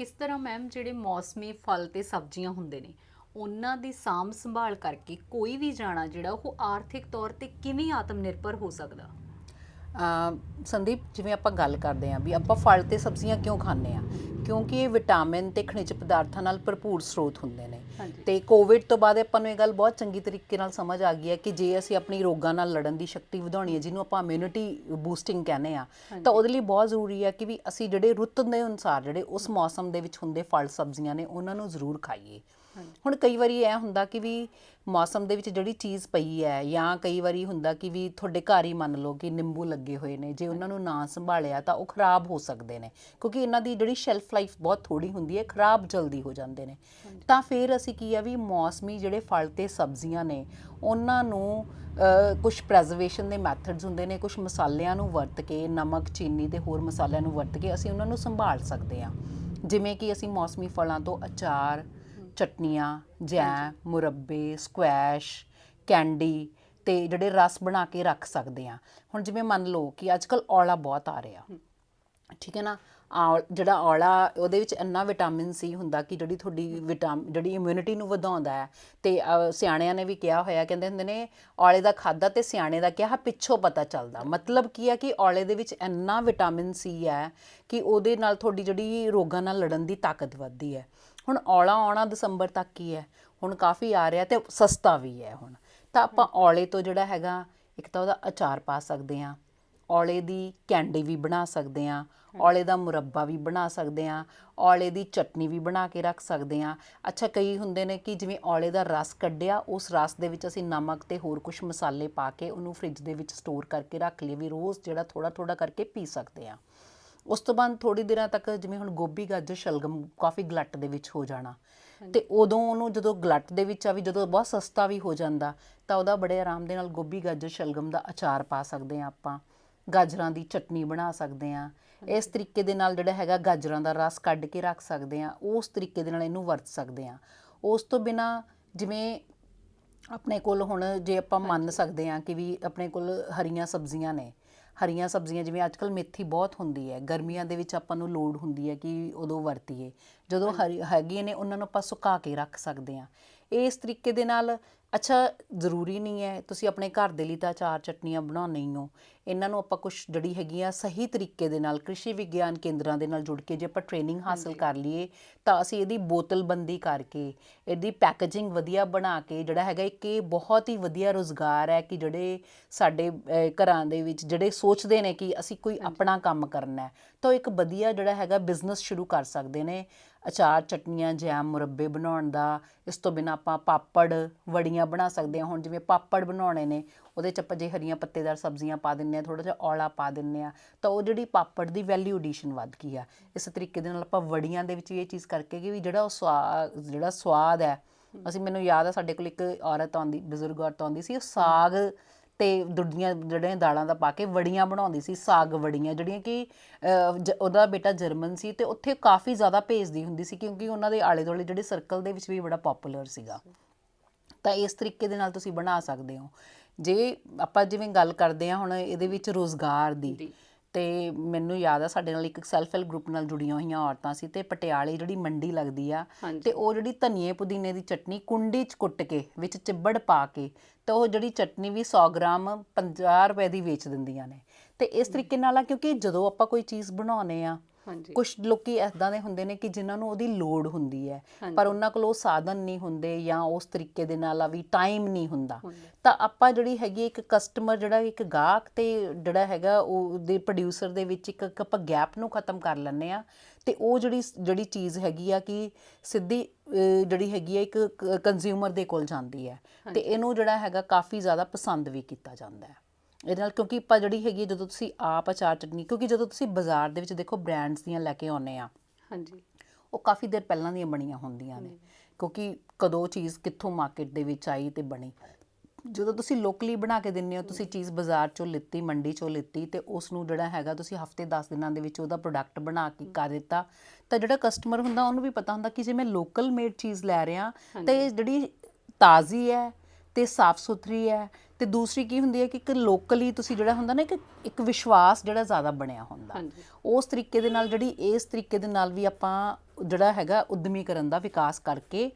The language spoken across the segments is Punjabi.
ਕਿਸ ਤਰ੍ਹਾਂ ਮੈਮ ਜਿਹੜੇ ਮੌਸਮੀ ਫਲ ਤੇ ਸਬਜ਼ੀਆਂ ਹੁੰਦੇ ਨੇ, ਉਹਨਾਂ ਦੀ ਸਾਂਭ ਸੰਭਾਲ ਕਰਕੇ ਕੋਈ ਵੀ ਜਾਣਾ ਜਿਹੜਾ ਉਹ ਆਰਥਿਕ ਤੌਰ ਤੇ ਕਿਵੇਂ ਆਤਮ ਨਿਰਭਰ ਹੋ ਸਕਦਾ? ਸੰਦੀਪ ਜਿਵੇਂ ਆਪਾਂ ਗੱਲ ਕਰਦੇ ਆਂ ਵੀ ਆਪਾਂ ਫਲ ਤੇ ਸਬਜ਼ੀਆਂ ਕਿਉਂ ਖਾਂਦੇ ਆ ਕਿਉਂਕਿ ਇਹ ਵਿਟਾਮਿਨ ਤੇ ਖਣਿਜ ਪਦਾਰਥਾਂ ਨਾਲ ਭਰਪੂਰ ਸਰੋਤ ਹੁੰਦੇ ਨੇ। ਤੇ ਕੋਵਿਡ ਤੋਂ ਬਾਅਦ ਆਪਾਂ ਨੂੰ ਇਹ ਗੱਲ ਬਹੁਤ ਚੰਗੀ ਤਰੀਕੇ ਨਾਲ ਸਮਝ ਆ ਗਈ ਹੈ ਕਿ ਜੇ ਅਸੀਂ ਆਪਣੀ ਰੋਗਾਂ ਨਾਲ ਲੜਨ ਦੀ ਸ਼ਕਤੀ ਵਧਾਉਣੀ ਹੈ ਜਿਹਨੂੰ ਆਪਾਂ ਇਮਿਊਨਿਟੀ ਬੂਸਟਿੰਗ ਕਹਿੰਦੇ ਆ ਤਾਂ ਉਹਦੇ ਲਈ ਬਹੁਤ ਜ਼ਰੂਰੀ ਹੈ ਕਿ ਵੀ ਅਸੀਂ ਜਿਹੜੇ ਰੁੱਤ ਦੇ ਅਨੁਸਾਰ ਜਿਹੜੇ ਉਸ ਮੌਸਮ ਦੇ ਵਿੱਚ ਹੁੰਦੇ ਫਲ ਸਬਜ਼ੀਆਂ ਨੇ ਉਹਨਾਂ ਨੂੰ ਜ਼ਰੂਰ ਖਾਈਏ। ਹੁਣ ਕਈ ਵਾਰੀ ਇਹ ਹੁੰਦਾ ਕਿ ਵੀ ਮੌਸਮ ਦੇ ਵਿੱਚ ਜਿਹੜੀ ਚੀਜ਼ ਪਈ ਹੈ ਜਾਂ ਕਈ ਵਾਰੀ ਹੁੰਦਾ ਕਿ ਵੀ ਤੁਹਾਡੇ ਘਰ ਹੀ ਮੰਨ ਲਓ ਕਿ ਨਿੰਬੂ ਲੱਗੇ ਹੋਏ ਨੇ ਜੇ ਉਹਨਾਂ ਨੂੰ ਨਾ ਸੰਭਾਲਿਆ ਤਾਂ ਉਹ ਖਰਾਬ ਹੋ ਸਕਦੇ ਨੇ ਕਿਉਂਕਿ ਇਹਨਾਂ ਦੀ ਜਿਹੜੀ ਸ਼ੈਲਫ ਲਾਈਫ ਬਹੁਤ ਥੋੜੀ ਹੁੰਦੀ ਹੈ ਖਰਾਬ ਜਲਦੀ ਹੋ ਜਾਂਦੇ ਨੇ। ਤਾਂ ਫਿਰ ਅਸੀਂ ਕੀ ਆ ਵੀ ਮੌਸਮੀ ਜਿਹੜੇ ਫਲ ਤੇ ਸਬਜ਼ੀਆਂ ਨੇ ਉਹਨਾਂ ਨੂੰ ਕੁਝ ਪ੍ਰੈਜ਼ਰਵੇਸ਼ਨ ਦੇ ਮੈਥਡਸ ਹੁੰਦੇ ਨੇ ਕੁਝ ਮਸਾਲਿਆਂ ਨੂੰ ਵਰਤ ਕੇ ਨਮਕ ਚੀਨੀ ਤੇ ਹੋਰ ਮਸਾਲਿਆਂ ਨੂੰ ਵਰਤ ਕੇ ਅਸੀਂ ਉਹਨਾਂ ਨੂੰ ਸੰਭਾਲ ਸਕਦੇ ਹਾਂ। ਜਿਵੇਂ ਕਿ ਅਸੀਂ ਮੌਸਮੀ ਫਲਾਂ ਤੋਂ ਅਚਾਰ ਚਟਨੀਆਂ ਜੈਮ ਮੁਰੱਬੇ ਸਕੁਐਸ਼ ਕੈਂਡੀ ਤੇ ਜਿਹੜੇ ਰਸ ਬਣਾ ਕੇ ਰੱਖ ਸਕਦੇ ਆ ਹੁਣ ਜਿਵੇਂ ਮੰਨ ਲਓ ਕਿ ਅੱਜਕੱਲ ਔਲਾ ਬਹੁਤ ਆ ਰਿਹਾ। ਠੀਕ ਹੈ ਨਾ? ਔਲ- ਜਿਹੜਾ ਔਲਾ ਉਹਦੇ ਵਿੱਚ ਇੰਨਾ ਵਿਟਾਮਿਨ ਸੀ ਹੁੰਦਾ ਕਿ ਜਿਹੜੀ ਤੁਹਾਡੀ ਵਿਟਾਮ ਜਿਹੜੀ ਇਮਿਊਨਿਟੀ ਨੂੰ ਵਧਾਉਂਦਾ ਹੈ ਤੇ ਸਿਆਣਿਆਂ ਨੇ ਵੀ ਕਿਹਾ ਹੋਇਆ ਕਹਿੰਦੇ ਹੁੰਦੇ ਨੇ ਔਲੇ ਦਾ ਖਾਦਾ ਤੇ ਸਿਆਣੇ ਦਾ ਕਿਹਾ ਪਿੱਛੋਂ ਪਤਾ ਚੱਲਦਾ। ਮਤਲਬ ਕੀ ਹੈ ਕਿ ਔਲੇ ਦੇ ਵਿੱਚ ਇੰਨਾ ਵਿਟਾਮਿਨ ਸੀ ਹੈ ਕਿ ਉਹਦੇ ਨਾਲ ਤੁਹਾਡੀ ਜਿਹੜੀ ਰੋਗਾਂ ਨਾਲ ਲੜਨ ਦੀ ਤਾਕਤ ਵੱਧਦੀ ਹੈ। ਹੁਣ ਔਲਾ ਆਉਣਾ ਦਸੰਬਰ ਤੱਕ ਹੀ ਹੈ ਹੁਣ ਕਾਫੀ ਆ ਰਿਹਾ ਤੇ ਸਸਤਾ ਵੀ ਹੈ ਹੁਣ। ਤਾਂ ਆਪਾਂ ਔਲੇ ਤੋਂ ਜਿਹੜਾ ਹੈਗਾ ਇੱਕ ਤਾਂ ਉਹਦਾ ਅਚਾਰ ਪਾ ਸਕਦੇ ਹਾਂ ਔਲੇ ਦੀ ਕੈਂਡੀ ਵੀ ਬਣਾ ਸਕਦੇ ਹਾਂ ਔਲੇ ਦਾ ਮੁਰੱਬਾ ਵੀ ਬਣਾ ਸਕਦੇ ਹਾਂ ਔਲੇ ਦੀ ਚਟਨੀ ਵੀ ਬਣਾ ਕੇ ਰੱਖ ਸਕਦੇ ਹਾਂ। ਅੱਛਾ ਕਈ ਹੁੰਦੇ ਨੇ ਕਿ ਜਿਵੇਂ ਔਲੇ ਦਾ ਰਸ ਕੱਢਿਆ ਉਸ ਰਸ ਦੇ ਵਿੱਚ ਅਸੀਂ ਨਮਕ ਤੇ ਹੋਰ ਕੁਝ ਮਸਾਲੇ ਪਾ ਕੇ ਉਹਨੂੰ ਫ੍ਰਿਜ ਦੇ ਵਿੱਚ ਸਟੋਰ ਕਰਕੇ ਰੱਖ ਲਈਏ ਵੀ ਰੋਜ਼ ਜਿਹੜਾ ਥੋੜਾ ਥੋੜਾ ਕਰਕੇ ਪੀ ਸਕਦੇ ਹਾਂ। ਉਸ ਤੋਂ ਬਾਅਦ ਥੋੜੀ ਦਿਨਾਂ ਤੱਕ ਜਿਵੇਂ ਹੁਣ ਗੋਭੀ ਗਾਜਰ ਸ਼ਲਗਮ ਕਾਫੀ ਗਲਟ ਦੇ ਵਿੱਚ ਹੋ ਜਾਣਾ। ਤੇ ਉਦੋਂ ਉਹਨੂੰ ਜਦੋਂ ਗਲਟ ਦੇ ਵਿੱਚ ਆ ਵੀ ਜਦੋਂ ਬਹੁਤ ਸਸਤਾ ਵੀ ਹੋ ਜਾਂਦਾ ਤਾਂ ਉਹਦਾ ਬੜੇ ਆਰਾਮ ਦੇ ਨਾਲ ਗੋਭੀ ਗਾਜਰ ਸ਼ਲਗਮ ਦਾ ਅਚਾਰ ਪਾ ਸਕਦੇ ਆ ਆਪਾਂ। ਗਾਜਰਾਂ ਦੀ ਚਟਨੀ ਬਣਾ ਸਕਦੇ ਆ ਇਸ ਤਰੀਕੇ ਦੇ ਨਾਲ ਜਿਹੜਾ ਹੈਗਾ ਗਾਜਰਾਂ ਦਾ ਰਸ ਕੱਢ ਕੇ ਰੱਖ ਸਕਦੇ ਆ ਉਸ ਤਰੀਕੇ ਦੇ ਨਾਲ ਇਹਨੂੰ ਵਰਤ ਸਕਦੇ ਆ ਉਸ ਤੋਂ ਬਿਨਾ ਜਿਵੇਂ ਆਪਣੇ ਕੋਲ ਹੁਣ ਜੇ ਆਪਾਂ ਮੰਨ ਸਕਦੇ ਹਾਂ ਕਿ ਵੀ ਆਪਣੇ ਕੋਲ ਹਰੀਆਂ ਸਬਜ਼ੀਆਂ ਨੇ ਹਰੀਆਂ ਸਬਜ਼ੀਆਂ ਜਿਵੇਂ ਅੱਜਕੱਲ ਮੇਥੀ ਬਹੁਤ ਹੁੰਦੀ ਹੈ। ਗਰਮੀਆਂ ਦੇ ਵਿੱਚ ਆਪਾਂ ਨੂੰ ਲੋੜ ਹੁੰਦੀ ਹੈ ਕਿ ਉਦੋਂ ਵਰਤੀਏ। ਜਦੋਂ ਹਰੀ ਹੈਗੀਆਂ ਨੇ ਉਹਨਾਂ ਨੂੰ ਆਪਾਂ ਸੁਕਾ ਕੇ ਰੱਖ ਸਕਦੇ ਹਾਂ। ਇਸ ਤਰੀਕੇ ਦੇ ਨਾਲ ਅੱਛਾ ਜ਼ਰੂਰੀ ਨਹੀਂ ਹੈ ਤੁਸੀਂ ਆਪਣੇ ਘਰ ਦੇ ਲਈ ਤਾਂ ਚਾਰ ਚਟਨੀਆਂ ਬਣਾਉਣੇ ਹੀ ਹੋ। ਇਹਨਾਂ ਨੂੰ ਆਪਾਂ ਕੁਝ ਜਿਹੜੀ ਹੈਗੀ ਆ ਸਹੀ ਤਰੀਕੇ ਦੇ ਨਾਲ ਕ੍ਰਿਸ਼ੀ ਵਿਗਿਆਨ ਕੇਂਦਰਾਂ ਦੇ ਨਾਲ ਜੁੜ ਕੇ ਜੇ ਆਪਾਂ ਟ੍ਰੇਨਿੰਗ ਹਾਸਲ ਕਰ ਲਈਏ ਤਾਂ ਅਸੀਂ ਇਹਦੀ ਬੋਤਲਬੰਦੀ ਕਰਕੇ ਇਹਦੀ ਪੈਕੇਜਿੰਗ ਵਧੀਆ ਬਣਾ ਕੇ ਜਿਹੜਾ ਹੈਗਾ ਇੱਕ ਇਹ ਬਹੁਤ ਹੀ ਵਧੀਆ ਰੋਜ਼ਗਾਰ ਹੈ ਕਿ ਜਿਹੜੇ ਸਾਡੇ ਘਰਾਂ ਦੇ ਵਿੱਚ ਜਿਹੜੇ ਸੋਚਦੇ ਨੇ ਕਿ ਅਸੀਂ ਕੋਈ ਆਪਣਾ ਕੰਮ ਕਰਨਾ ਹੈ ਤਾਂ ਇੱਕ ਵਧੀਆ ਜਿਹੜਾ ਹੈਗਾ ਬਿਜ਼ਨਸ ਸ਼ੁਰੂ ਕਰ ਸਕਦੇ ਨੇ। ਅਚਾਰ ਚਟਨੀਆਂ ਜੈਮ ਮੁਰੱਬੇ ਬਣਾਉਣ ਦਾ, ਇਸ ਤੋਂ ਬਿਨਾ ਆਪਾਂ ਪਾਪੜ, ਵੜੀਆਂ ਬਣਾ ਸਕਦੇ ਹਾਂ। ਹੁਣ ਜਿਵੇਂ ਪਾਪੜ ਬਣਾਉਣੇ ਨੇ, ਉਹਦੇ ਚ ਆਪਾਂ ਜੇ ਹਰੀਆਂ ਪੱਤੇਦਾਰ ਸਬਜ਼ੀਆਂ ਪਾ ਦਿੰਨੇ ਆ ਥੋੜਾ ਜਿਹਾ ਔਲਾ ਪਾ ਦਿੰਨੇ ਆ ਤਾਂ ਉਹ ਜਿਹੜੀ ਪਾਪੜ ਦੀ ਵੈਲਿਊ ਐਡੀਸ਼ਨ ਵੱਧ ਗਈ ਆ। ਇਸ ਤਰੀਕੇ ਦੇ ਨਾਲ ਆਪਾਂ ਵੜੀਆਂ ਦੇ ਵਿੱਚ ਵੀ ਇਹ ਚੀਜ਼ ਕਰਕੇ ਕਿ ਵੀ ਜਿਹੜਾ ਉਹ ਸਵਾਦ ਜਿਹੜਾ ਸਵਾਦ ਹੈ, ਅਸੀਂ ਮੈਨੂੰ ਯਾਦ ਆ, ਸਾਡੇ ਕੋਲ ਇੱਕ ਔਰਤ ਆਉਂਦੀ, ਬਜ਼ੁਰਗ ਔਰਤ ਆਉਂਦੀ ਸੀ, ਉਹ ਸਾਗ ਤੇ ਦੁੱਡੀਆਂ, ਜਿਹੜੀਆਂ ਦਾਲਾਂ ਦਾ ਪਾ ਕੇ ਵੜੀਆਂ ਬਣਾਉਂਦੀ ਸੀ, ਸਾਗ ਵੜੀਆਂ, ਜਿਹੜੀਆਂ ਕਿ ਜ- ਉਹਦਾ ਬੇਟਾ ਜਰਮਨ ਸੀ ਤੇ ਉੱਥੇ ਕਾਫੀ ਜ਼ਿਆਦਾ ਭੇਜਦੀ ਹੁੰਦੀ ਸੀ ਕਿਉਂਕਿ ਉਹਨਾਂ ਦੇ ਆਲੇ ਦੁਆਲੇ ਜਿਹੜੇ ਸਰਕਲ ਦੇ ਵਿੱਚ ਵੀ ਬੜਾ ਪਪੂਲਰ ਸੀਗਾ। ਤਾਂ ਇਸ ਤਰੀਕੇ ਦੇ ਨਾਲ ਤੁਸੀਂ ਬਣਾ ਸਕਦੇ ਹੋ। ਜੇ ਆਪਾਂ ਜਿਵੇਂ ਗੱਲ ਕਰਦੇ ਆ ਹੁਣ ਇਹਦੇ ਵਿੱਚ ਰੋਜ਼ਗਾਰ ਦੀ ਤੇ ਮੈਨੂੰ ਯਾਦ ਆ ਸਾਡੇ ਨਾਲ ਇੱਕ ਸੈਲਫ ਹੈਲਪ ਗਰੁੱਪ ਨਾਲ ਜੁੜੀਆਂ ਹੋਈਆਂ ਔਰਤਾਂ ਸੀ ਤੇ ਪਟਿਆਲੇ ਜਿਹੜੀ ਮੰਡੀ ਲੱਗਦੀ ਆ। ਤੇ ਉਹ ਜਿਹੜੀ ਧਨੀਏ ਪੁਦੀਨੇ ਦੀ ਚਟਨੀ ਕੁੰਡੀ 'ਚ ਕੁੱਟ ਕੇ ਵਿੱਚ ਚਿੱਬੜ ਪਾ ਕੇ ਤੇ ਉਹ ਜਿਹੜੀ ਚਟਨੀ ਵੀ 100 ਗ੍ਰਾਮ 50 ਰੁਪਏ ਦੀ ਵੇਚ ਦਿੰਦੀਆਂ ਨੇ ਤੇ ਇਸ ਤਰੀਕੇ ਨਾਲ ਆ ਕਿਉਂਕਿ ਜਦੋਂ ਆਪਾਂ ਕੋਈ ਚੀਜ਼ ਬਣਾਉਨੇ ਆ ਕੁਝ ਲੋਕੀ ਐਦਾਂ ਦੇ ਹੁੰਦੇ ਨੇ ਕਿ ਜਿਨ੍ਹਾਂ ਨੂੰ ਉਹਦੀ ਲੋੜ ਹੁੰਦੀ ਹੈ। ਪਰ ਉਹਨਾਂ ਕੋਲ ਉਹ ਸਾਧਨ ਨਹੀਂ ਹੁੰਦੇ ਜਾਂ ਉਸ ਤਰੀਕੇ ਦੇ ਨਾਲ ਆ ਵੀ ਟਾਈਮ ਨਹੀਂ ਹੁੰਦਾ। ਤਾਂ ਆਪਾਂ ਜਿਹੜੀ ਹੈਗੀ ਇੱਕ ਕਸਟਮਰ ਜਿਹੜਾ ਇੱਕ ਗਾਹਕ ਤੇ ਜਿਹੜਾ ਹੈਗਾ ਉਹ ਦੇ ਪ੍ਰੋਡਿਊਸਰ ਦੇ ਵਿੱਚ ਇੱਕ ਆਪਾਂ ਗੈਪ ਨੂੰ ਖਤਮ ਕਰ ਲੈਂਦੇ ਆ ਤੇ ਉਹ ਜਿਹੜੀ ਜਿਹੜੀ ਚੀਜ਼ ਹੈਗੀ ਆ ਕਿ ਸਿੱਧੀ ਜਿਹੜੀ ਹੈਗੀ ਆ ਇੱਕ ਕੰਜ਼ਿਊਮਰ ਦੇ ਕੋਲ ਜਾਂਦੀ ਹੈ। ਤੇ ਇਹਨੂੰ ਜਿਹੜਾ ਹੈਗਾ ਕਾਫੀ ਜ਼ਿਆਦਾ ਪਸੰਦ ਵੀ ਕੀਤਾ ਜਾਂਦਾ ਹੈ। ਇਹਦੇ ਨਾਲ ਕਿਉਂਕਿ ਆਪਾਂ ਜਿਹੜੀ ਹੈਗੀ ਜਦੋਂ ਤੁਸੀਂ ਆਪ ਅਚਾਰ ਚਟਨੀ ਕਿਉਂਕਿ ਜਦੋਂ ਤੁਸੀਂ ਬਾਜ਼ਾਰ ਦੇ ਵਿੱਚ ਦੇਖੋ ਬ੍ਰਾਂਡਸ ਦੀਆਂ ਲੈ ਕੇ ਆਉਂਦੇ ਆ ਹਾਂਜੀ। ਉਹ ਕਾਫੀ ਦੇਰ ਪਹਿਲਾਂ ਦੀਆਂ ਬਣੀਆਂ ਹੁੰਦੀਆਂ ਨੇ। ਕਿਉਂਕਿ ਕਦੋਂ ਚੀਜ਼ ਕਿੱਥੋਂ ਮਾਰਕੀਟ ਦੇ ਵਿੱਚ ਆਈ ਤੇ ਬਣੀ। ਜਦੋਂ ਤੁਸੀਂ ਲੋਕਲੀ ਬਣਾ ਕੇ ਦਿੰਦੇ ਹੋ ਤੁਸੀਂ ਚੀਜ਼ ਬਾਜ਼ਾਰ ਚੋਂ ਲਿੱਤੀ ਮੰਡੀ ਚੋਂ ਲਿੱਤੀ ਤੇ ਉਸ ਨੂੰ ਜਿਹੜਾ ਹੈਗਾ ਤੁਸੀਂ ਹਫ਼ਤੇ 10 ਦਿਨਾਂ ਦੇ ਵਿੱਚ ਉਹਦਾ ਪ੍ਰੋਡਕਟ ਬਣਾ ਕੇ ਕਰ ਦਿੱਤਾ ਤਾਂ ਜਿਹੜਾ ਕਸਟਮਰ ਹੁੰਦਾ ਉਹਨੂੰ ਵੀ ਪਤਾ ਹੁੰਦਾ ਕਿ ਜੇ ਮੈਂ ਲੋਕਲ ਮੇਡ ਚੀਜ਼ ਲੈ ਰਿਹਾ ਤੇ ਇਹ ਜਿਹੜੀ ਤਾਜ਼ੀ ਹੈ ਤੇ ਸਾਫ਼ ਸੁਥਰੀ ਹੈ ਤੇ ਦੂਸਰੀ ਕੀ ਹੁੰਦੀ ਹੈ ਕਿ ਇੱਕ ਲੋਕਲੀ ਤੁਸੀਂ ਜਿਹੜਾ ਹੁੰਦਾ ਨਾ ਇੱਕ ਇੱਕ ਵਿਸ਼ਵਾਸ ਜਿਹੜਾ ਜ਼ਿਆਦਾ ਬਣਿਆ ਹੁੰਦਾ। ਉਸ ਤਰੀਕੇ ਦੇ ਨਾਲ ਜਿਹੜੀ ਇਸ ਤਰੀਕੇ ਦੇ ਨਾਲ ਵੀ ਆਪਾਂ ਜਿਹੜਾ ਹੈਗਾ ਉਦਮੀਕਰਨ ਦਾ ਵਿਕਾਸ ਕਰਕੇ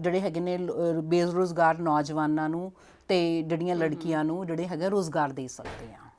ਜਿਹੜੇ ਹੈਗੇ ਨੇ ਬੇਰੁਜ਼ਗਾਰ ਨੌਜਵਾਨਾਂ ਨੂੰ ਤੇ ਜਿਹੜੀਆਂ ਲੜਕੀਆਂ ਨੂੰ ਜਿਹੜੇ ਹੈਗਾ ਰੋਜ਼ਗਾਰ ਦੇ ਸਕਦੇ ਆ